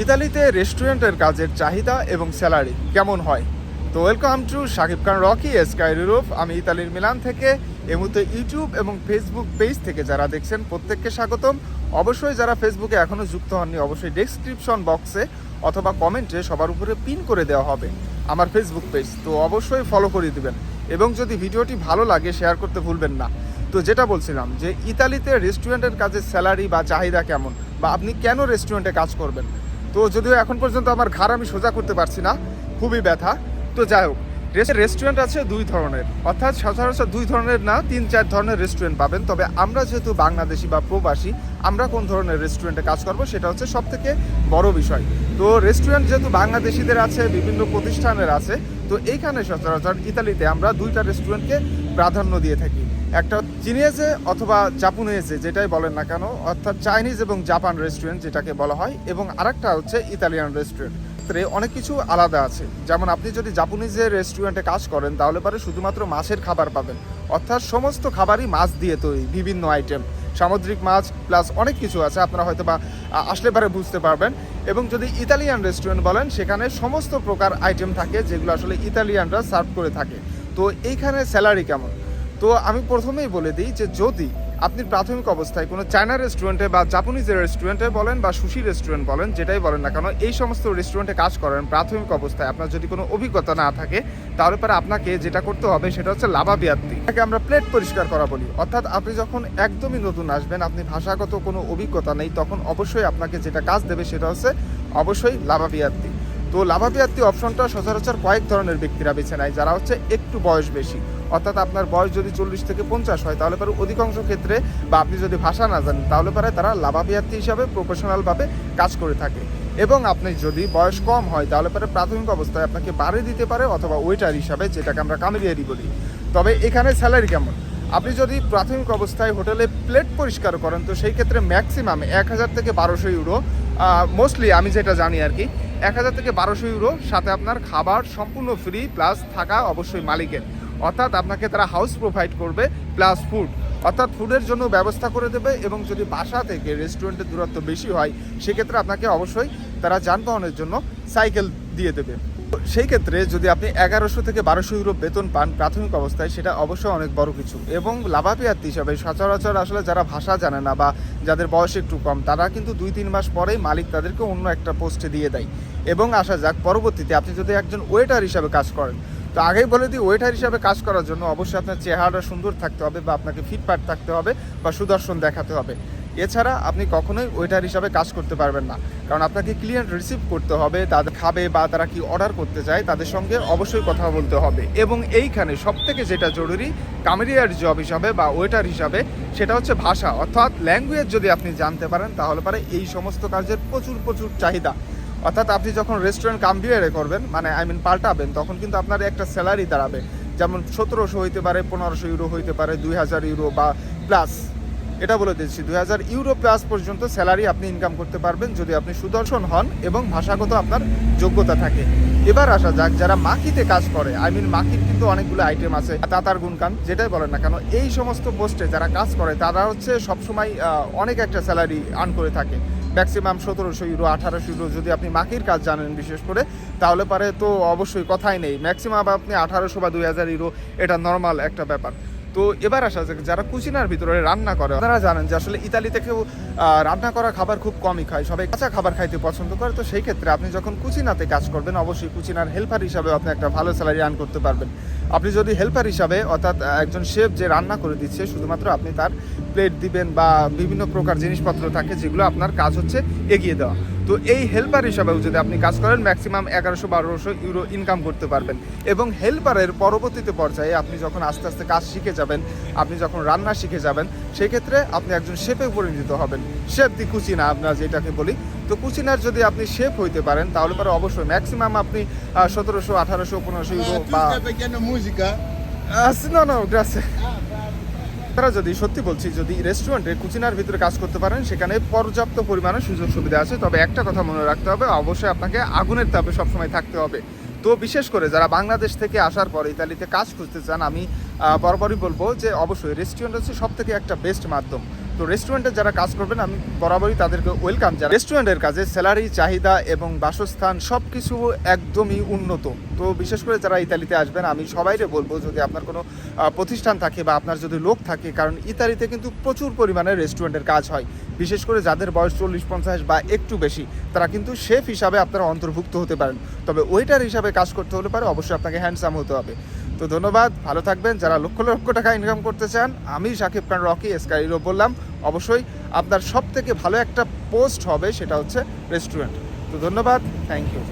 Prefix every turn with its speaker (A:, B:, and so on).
A: ইতালিতে রেস্টুরেন্টের কাজের চাহিদা এবং স্যালারি কেমন হয়? তো welcome to Shakib Khan Rocky sky Europe আমি ইতালির মিলান থেকে। এই মুহূর্তে ইউটিউব এবং ফেসবুক পেজ থেকে যারা দেখছেন, প্রত্যেককে স্বাগতম। অবশ্যই যারা ফেসবুকে এখনও যুক্ত হননি, অবশ্যই ডেসক্রিপশন বক্সে অথবা কমেন্টে সবার উপরে পিন করে দেওয়া হবে আমার ফেসবুক পেজ। তো অবশ্যই ফলো করে দিবেন এবং যদি ভিডিওটি ভালো লাগে শেয়ার করতে ভুলবেন না। তো যেটা বলছিলাম যে ইতালিতে রেস্টুরেন্টের কাজের স্যালারি বা চাহিদা কেমন? বা আপনি কেন রেস্টুরেন্টে কাজ করবেন? তো যদিও এখন পর্যন্ত আমার ঘাড় আমি সোজা করতে পারছি না, খুবই ব্যথা। তো যাই হোক রেস- রেস্টুরেন্ট আছে দুই ধরনের। অর্থাৎ সচরাচর দুই ধরনের না, তিন চার ধরনের রেস্টুরেন্ট পাবেন। তবে আমরা যেহেতু বাংলাদেশি বা প্রবাসী, আমরা কোন ধরনের রেস্টুরেন্টে কাজ করব সেটা হচ্ছে সব থেকে বড় বিষয়। তো রেস্টুরেন্ট যেহেতু বাংলাদেশিদের আছে, বিভিন্ন প্রতিষ্ঠানের আছে তো এইখানে সচরাচর ইতালিতে আমরা দুইটা রেস্টুরেন্টকে প্রাধান্য দিয়ে থাকি। একটা চিনিয়েজে অথবা জাপানিজে, যেটাই বলেন না কেন, অর্থাৎ চাইনিজ এবং জাপান রেস্টুরেন্ট যেটাকে বলা হয়, এবং আরেকটা হচ্ছে ইতালিয়ান রেস্টুরেন্ট। অনেক কিছু আলাদা আছে। যেমন আপনি যদি জাপানিজের রেস্টুরেন্টে কাজ করেন, তাহলে পরে শুধুমাত্র মাছের খাবার পাবেন। অর্থাৎ সমস্ত খাবারই মাছ দিয়ে তৈরি, বিভিন্ন আইটেম সামুদ্রিক মাছ প্লাস অনেক কিছু আছে, আপনারা হয়তো বা আসলে পারে বুঝতে পারবেন। এবং যদি ইতালিয়ান রেস্টুরেন্ট বলেন, সেখানে সমস্ত প্রকার আইটেম থাকে যেগুলো আসলে ইতালিয়ানরা সার্ভ করে থাকে। তো এইখানে স্যালারি কেমন? তো আমি প্রথমেই বলে দিই যে যদি আপনি প্রাথমিক অবস্থায় কোনো চায়না রেস্টুরেন্টে বা জাপানিজ রেস্টুরেন্টে বলেন বা সুশি রেস্টুরেন্ট বলেন, যেটাই বলেন না কেন, এই সমস্ত রেস্টুরেন্টে কাজ করেন প্রাথমিক অবস্থায় আপনার যদি কোনো অভিজ্ঞতা না থাকে, তাহলে পরে আপনাকে যেটা করতে হবে সেটা হচ্ছে লাভা লাভাবিয়াত্তি এটাকে আমরা প্লেট পরিষ্কার করা বলি। অর্থাৎ আপনি যখন একদমই নতুন আসবেন, আপনি ভাষাগত কোনো অভিজ্ঞতা নেই, তখন অবশ্যই আপনাকে যেটা কাজ দেবে সেটা হচ্ছে অবশ্যই লাভা লাভাবিয়াত্তি তো লাভা লাভাবিয়াত্তি অপশনটা সচরাচর কয়েক ধরনের ব্যক্তিরা বেছে নেয়, যারা হচ্ছে একটু বয়স বেশি। অর্থাৎ আপনার বয়স যদি চল্লিশ থেকে পঞ্চাশ হয়, তাহলে পরে অধিকাংশ ক্ষেত্রে বা আপনি যদি ভাষা না জানেন, তাহলে পরে তারা লাভাবিয়াত্তি হিসাবে প্রফেশনালভাবে কাজ করে থাকে। এবং আপনি যদি বয়স কম হয়, তাহলে পরে প্রাথমিক অবস্থায় আপনাকে বাড়ি দিতে পারে অথবা ওয়েটার হিসাবে, যেটাকে আমরা কামেরিয়ারি বলি। তবে এখানে স্যালারি কেমন? আপনি যদি প্রাথমিক অবস্থায় হোটেলে প্লেট পরিষ্কার করেন, তো সেই ক্ষেত্রে ম্যাক্সিমাম এক হাজার থেকে বারোশো ইউরো মোস্টলি আমি যেটা জানি আর কি, এক হাজার থেকে বারোশো ইউরো সাথে আপনার খাবার সম্পূর্ণ ফ্রি প্লাস থাকা অবশ্যই মালিকের। অর্থাৎ আপনাকে তারা হাউস প্রোভাইড করবে প্লাস ফুড অর্থাৎ ফুডের জন্য ব্যবস্থা করে দেবে এবং যদি বাসা থেকে রেস্টুরেন্টের দূরত্ব বেশি হয়, সেক্ষেত্রে আপনাকে অবশ্যই তারা যানবাহনের জন্য সাইকেল দিয়ে দেবে। সেই ক্ষেত্রে যদি আপনি এগারোশো থেকে বারোশো ইউরো বেতন পান প্রাথমিক অবস্থায়, সেটা অবশ্যই অনেক বড় কিছু। এবং লাভাপিয়ার্থী হিসাবে সচরাচর আসলে যারা ভাষা জানে না বা যাদের বয়স একটু কম, তারা কিন্তু দুই তিন মাস পরেই মালিক তাদেরকে অন্য একটা পোস্টে দিয়ে দেয়। এবং আসা যাক, পরবর্তীতে আপনি যদি একজন ওয়েটার হিসাবে কাজ করেন তো আগেই বলে দিই ওয়েটার হিসাবে কাজ করার জন্য অবশ্যই আপনার চেহারাটা সুন্দর থাকতে হবে বা আপনাকে ফিটফাট থাকতে হবে বা সুদর্শন দেখাতে হবে। এছাড়া আপনি কখনোই ওয়েটার হিসাবে কাজ করতে পারবেন না। কারণ আপনাকে ক্লিয়েন্ট রিসিভ করতে হবে, তাদের খাবে বা তারা কি অর্ডার করতে চায় তাদের সঙ্গে অবশ্যই কথা বলতে হবে। এবং এইখানে সব থেকে যেটা জরুরি, কামেরিয়ার জব হিসাবে বা ওয়েটার হিসাবে সেটা হচ্ছে ভাষা। অর্থাৎ ল্যাঙ্গুয়েজ যদি আপনি জানতে পারেন, তাহলে পারে এই সমস্ত কাজের প্রচুর প্রচুর চাহিদা। অর্থাৎ আপনি যখন রেস্টুরেন্ট কাম্বিয়ারে করবেন মানে আই মিন পাল্টাবেন, তখন কিন্তু আপনার একটা স্যালারি দাঁড়াবে। যেমন সতেরোশো হইতে পারে, পনেরোশো ইউরো হইতে পারে, দুই হাজার ইউরো বা প্লাস এটা বলে দিচ্ছি, দুই হাজার ইউরো প্লাস পর্যন্ত স্যালারি আপনি ইনকাম করতে পারবেন যদি আপনি সুদর্শন হন এবং ভাষাগত আপনার যোগ্যতা থাকে। এবার আসা যাক, যারা মাকিতে কাজ করে আই মিন মাকির কিন্তু অনেকগুলো আইটেম আছে, তাতার গুনকান যেটাই বলেন না কেন, এই সমস্ত পোস্টে যারা কাজ করে, তারা হচ্ছে সবসময় অনেক একটা স্যালারি আর্ন করে থাকে। ম্যাক্সিমাম সতেরোশো ইউরো, আঠারোশো ইউরো যদি আপনি মাকির কাজ জানেন বিশেষ করে, তাহলে পারে তো অবশ্যই কথাই নেই। ম্যাক্সিমাম আপনি আঠারোশো বা দুই হাজার ইউরো, এটা নর্মাল একটা ব্যাপার। তো এবার আসা যাক যারা কুচিনার ভিতরে রান্না করে তারা জানেন যে আসলে ইতালিতে কেউ আহ, রান্না করা খাবার খুব কমই খায় সবাই কাঁচা খাবার খাইতে পছন্দ করে। তো সেই ক্ষেত্রে আপনি যখন কুচিনাতে কাজ করবেন অবশ্যই কুচিনার হেল্পার হিসাবে আপনি একটা ভালো স্যালারি আর্ন করতে পারবেন। আপনি যদি হেল্পার হিসাবে অর্থাৎ একজন শেফ যে রান্না করে দিচ্ছে শুধুমাত্র আপনি তার প্লেট দিবেন বা বিভিন্ন প্রকার জিনিসপত্র থাকে যেগুলো আপনার কাজ হচ্ছে এগিয়ে দেওয়া। তো এই হেল্পার হিসাবেও যদি আপনি কাজ করেন ম্যাক্সিমাম এগারোশো বারোশো ইউরো ইনকাম করতে পারবেন। এবং হেল্পারের পরবর্তীতে পর্যায়ে আপনি যখন আস্তে আস্তে কাজ শিখে যাবেন আপনি যখন রান্না শিখে যাবেন সেক্ষেত্রে আপনি একজন শেফে পরিণত হবেন। শেফ দি কুচিনা আমরা যেটাকে বলি। তো কুচিনার যদি আপনি শেফ হইতে পারেন তাহলে পরে অবশ্যই ম্যাক্সিমাম আপনি সতেরোশো আঠারোশো পনেরোশো ইউরো
B: Ah,
A: বা? নো নো গ্রাসে তারা যদি সত্যি বলছি, যদি রেস্টুরেন্টে কুচিনার ভিতরে কাজ করতে পারেন, সেখানে পর্যাপ্ত পরিমাণে সুযোগ সুবিধা আছে। তবে একটা কথা মনে রাখতে হবে, অবশ্যই আপনাকে আগুনের তাপে সবসময় থাকতে হবে। তো বিশেষ করে যারা বাংলাদেশ থেকে আসার পর ইতালিতে কাজ খুঁজতে চান, আমি বরাবরই বলব যে, অবশ্যই রেস্টুরেন্ট হচ্ছে সব থেকে একটা বেস্ট মাধ্যম। তো রেস্টুরেন্টে যারা কাজ করবেন, আমি বরাবরই তাদেরকে ওয়েলকাম জানাই। রেস্টুরেন্টের কাজে স্যালারি চাহিদা এবং বাসস্থান সব কিছু একদমই উন্নত। তো বিশেষ করে যারা ইতালিতে আসবেন, আমি সবাইকে বলব, যদি আপনার কোনো প্রতিষ্ঠান থাকে বা আপনার যদি লোক থাকে, কারণ ইতালিতে কিন্তু প্রচুর পরিমাণে রেস্টুরেন্টের কাজ হয়। বিশেষ করে যাদের বয়স চল্লিশ, পঞ্চাশ বা একটু বেশি, তারা কিন্তু শেফ হিসাবে আপনারা অন্তর্ভুক্ত হতে পারেন। তবে ওয়েটার হিসাবে কাজ করতে হলে পারে, অবশ্যই আপনাকে হ্যান্ডসাম হতে হবে। তো ধন্যবাদ, ভালো থাকবেন। যারা লক্ষ লক্ষ টাকা ইনকাম করতে চান, আমি সাকিব খান, রকি এসকারিরও বললাম, অবশ্যই আপনার সব থেকে ভালো একটা পোস্ট হবে, সেটা হচ্ছে রেস্টুরেন্ট তো ধন্যবাদ থ্যাংক ইউ